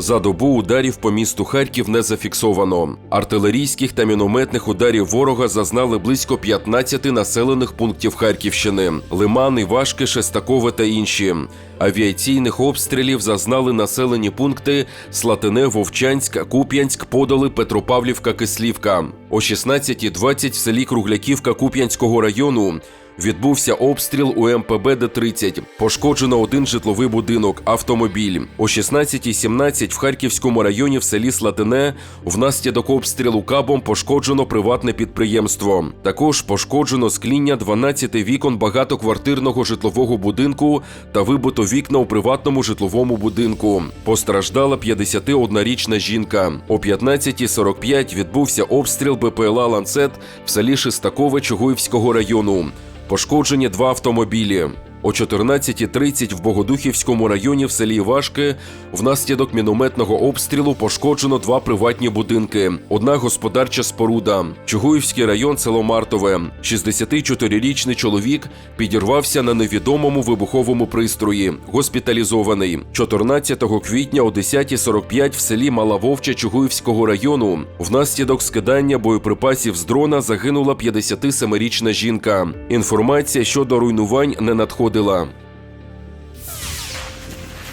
За добу ударів по місту Харків не зафіксовано. Артилерійських та мінометних ударів ворога зазнали близько 15 населених пунктів Харківщини: Лиман, Івашки, Шестакове та інші. Авіаційних обстрілів зазнали населені пункти Слатине, Вовчанськ, Куп'янськ, Подоли, Петропавлівка, Кислівка. О 16.20 в селі Кругляківка Куп'янського району Відбувся обстріл у МПБ Д-30. Пошкоджено один житловий будинок, автомобіль. О 16.17 в Харківському районі в селі Слатине внаслідок обстрілу кабом пошкоджено приватне підприємство. Також пошкоджено скління 12 вікон багатоквартирного житлового будинку та вибито вікна у приватному житловому будинку. Постраждала 51-річна жінка. О 15.45 відбувся обстріл БПЛА Ланцет в селі Шестакове Чугуївського району. Пошкоджені два автомобілі. О 14.30 в Богодухівському районі в селі Івашки внаслідок мінометного обстрілу пошкоджено два приватні будинки, одна господарча споруда. Чугуївський район, село Мартове. 64-річний чоловік підірвався на невідомому вибуховому пристрої, госпіталізований. 14 квітня о 10.45 в селі Мала Вовча Чугуївського району внаслідок скидання боєприпасів з дрона загинула 57-річна жінка. Інформація щодо руйнувань не надходила.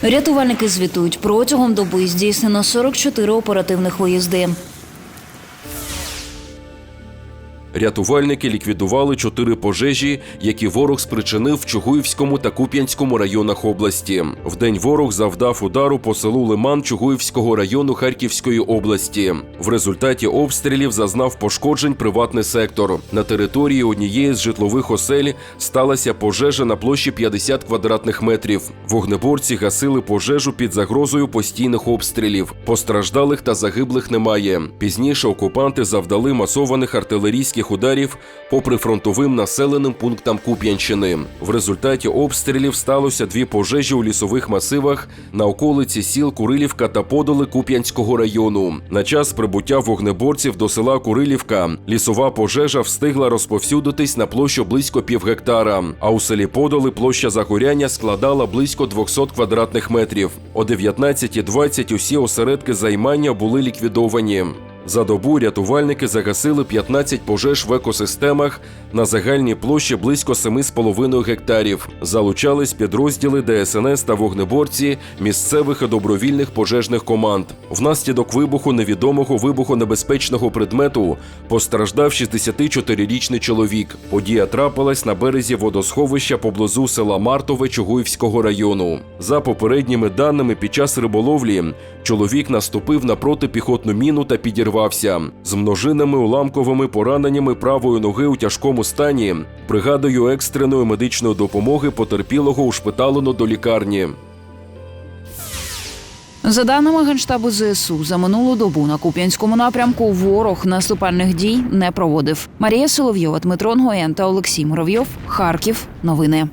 Рятувальники звітують, протягом доби здійснено 44 оперативних виїзди. Рятувальники ліквідували чотири пожежі, які ворог спричинив в Чугуївському та Куп'янському районах області. Вдень ворог завдав удару по селу Лиман Чугуївського району Харківської області. В результаті обстрілів зазнав пошкоджень приватний сектор. На території однієї з житлових осель сталася пожежа на площі 50 квадратних метрів. Вогнеборці гасили пожежу під загрозою постійних обстрілів. Постраждалих та загиблих немає. Пізніше окупанти завдали масованих артилерійських ударів по прифронтовим населеним пунктам Куп'янщини. В результаті обстрілів сталося дві пожежі у лісових масивах на околиці сіл Курилівка та Подоли Куп'янського району. На час прибуття вогнеборців до села Курилівка лісова пожежа встигла розповсюдитись на площу близько півгектара. А у селі Подоли площа загоряння складала близько 200 квадратних метрів. О 19.20 усі осередки займання були ліквідовані. За добу рятувальники загасили 15 пожеж в екосистемах на загальній площі близько 7,5 гектарів. Залучались підрозділи ДСНС та вогнеборці місцевих і добровільних пожежних команд. Внаслідок вибуху невідомого вибухонебезпечного предмету постраждав 64-річний чоловік. Подія трапилась на березі водосховища поблизу села Мартове Чугуївського району. За попередніми даними, під час риболовлі чоловік наступив на протипіхотну міну та підірвався. З множинами уламковими пораненнями правої ноги у тяжкому стані. Бригадою екстреної медичної допомоги потерпілого ушпиталено до лікарні. За даними Генштабу ЗСУ, за минулу добу на Куп'янському напрямку ворог наступальних дій не проводив. Марія Соловйова, Дмитро Нгоєн та Олексій Муравйов. Харків. Новини.